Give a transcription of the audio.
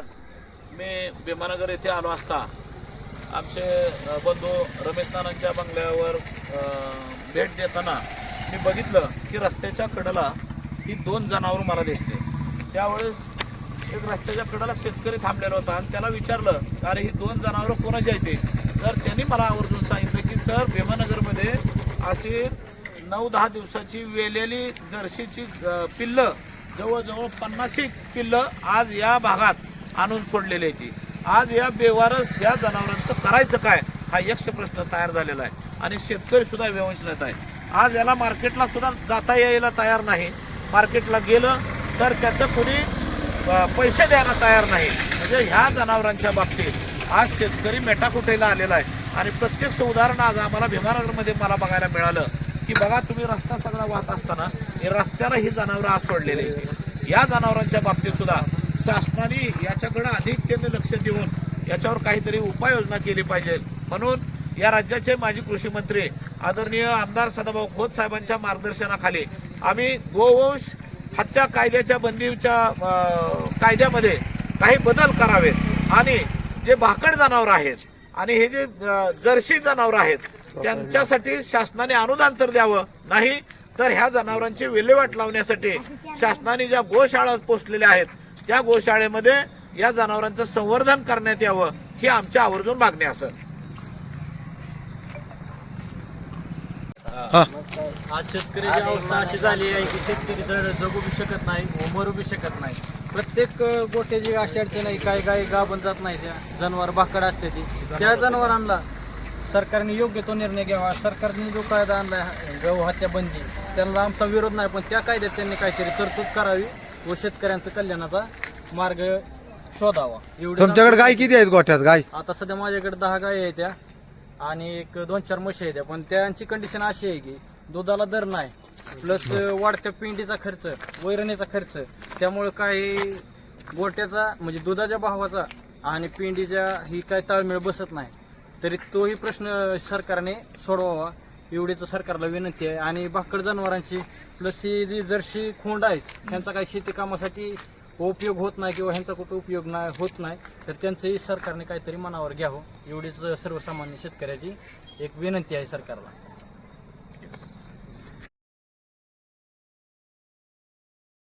आज मी भीमानगर येथे आलो असता. आमचे बंधू रमेश नानांच्या बंगल्यावर भेट देताना मी बघितलं की रस्त्याच्या कडेला ही दोन जनावरं मला दिसते त्यावेळेस एक रस्त्याच्या कडेला शेतकरी थांबलेला होता आणि त्याला विचारलं अरे ही दोन जनावरं कोणाची आहेत तर त्यांनी मला आवर्जून सांगितलं की सर भीमानगरमध्ये अशी नऊ दहा दिवसाची वेलेली जर्शीची पिल्लं जवळजवळ पन्नाशी पिल्लं आज या भागात आणून सोडलेली आहे ती. आज या बेवारस या जनावरांचं करायचं काय हा यक्ष प्रश्न तयार झालेला आहे. आणि शेतकरी सुद्धा व्यवंचनेत आहे. आज याला मार्केटला सुद्धा जाता यायला तयार नाही. मार्केटला गेलं तर त्याचं कुणी पैसे द्यायला तयार नाही. म्हणजे ह्या जनावरांच्या बाबतीत आज शेतकरी मेटाकुटेला आलेला आहे. आणि प्रत्यक्ष उदाहरण आज आम्हाला भीमानगरमध्ये मला बघायला मिळालं की बघा तुम्ही रस्ता सगळा वाहत असताना हे रस्त्याला ही जनावरं आज सोडलेली आहेत. या जनावरांच्या बाबतीत सुद्धा शासनाने याच्याकडे अधिक त्यांनी लक्ष देऊन याच्यावर काहीतरी उपाययोजना केली पाहिजे. म्हणून या राज्याचे माजी कृषी मंत्री आदरणीय आमदार सदाभाऊ खोत साहेबांच्या मार्गदर्शनाखाली आम्ही गोवंश हत्या कायद्याच्या बंदीच्या कायद्यामध्ये काही बदल करावेत. आणि जे भाकड जनावर आहेत आणि हे जे अं, जर्सी जनावर आहेत त्यांच्यासाठी शासनाने अनुदान तर द्यावं. नाही तर ह्या जनावरांची विल्हेवाट लावण्यासाठी शासनाने ज्या गोशाळा पोचलेल्या आहेत त्या गोशाळेमध्ये या जनावरांचं संवर्धन करण्यात यावं ही आमच्या आवर्जून मागणी असेल आज शेतकऱ्याची अवस्था अशी झाली आहे की शेतकरी तर जगू बी शकत नाही व मरू बी शकत नाही. प्रत्येक गोट्याची अशी अडचण आहे काही गाय गाभण जात नाही त्या. जनावर भाकड असते ती. त्या जनावरांना सरकारने योग्य तो निर्णय घ्यावा. सरकारने जो कायदा आणला गहू हत्या बंदी त्यांना आमचा विरोध नाही पण त्या कायद्यात त्यांनी काहीतरी तरतूद करावी. व शेतकऱ्यांचा कल्याणाचा मार्ग शोधावा. एवढी तुमच्याकडे गाय किती आहेत गोठ्यात? गाय? आता सध्या माझ्याकडे दहा गाय आहेत त्या आणि एक दोन चार म्हशी आहेत त्या. पण त्यांची कंडिशन अशी आहे की दुधाला दर नाही. प्लस वाढत्या पिंडीचा खर्च वैरणीचा खर्च त्यामुळे काही गोट्याचा म्हणजे दुधाच्या भावाचा आणि पिंडीच्या ही काय ताळमेळ बसत नाही. तरी तोही प्रश्न सरकारने सोडवावा. एवढीच सरकारला विनंती आहे. आणि भाकड जनावरांची प्लस ही जी जर्शी खोंड आहेत त्यांचा काही शेती कामासाठी उपयोग होत नाही किंवा ह्यांचा कुठं उपयोग नाही होत नाही तर त्यांचंही सरकारने काहीतरी मनावर घ्यावं एवढीच सर्वसामान्य शेतकऱ्याची एक विनंती आहे सरकारला.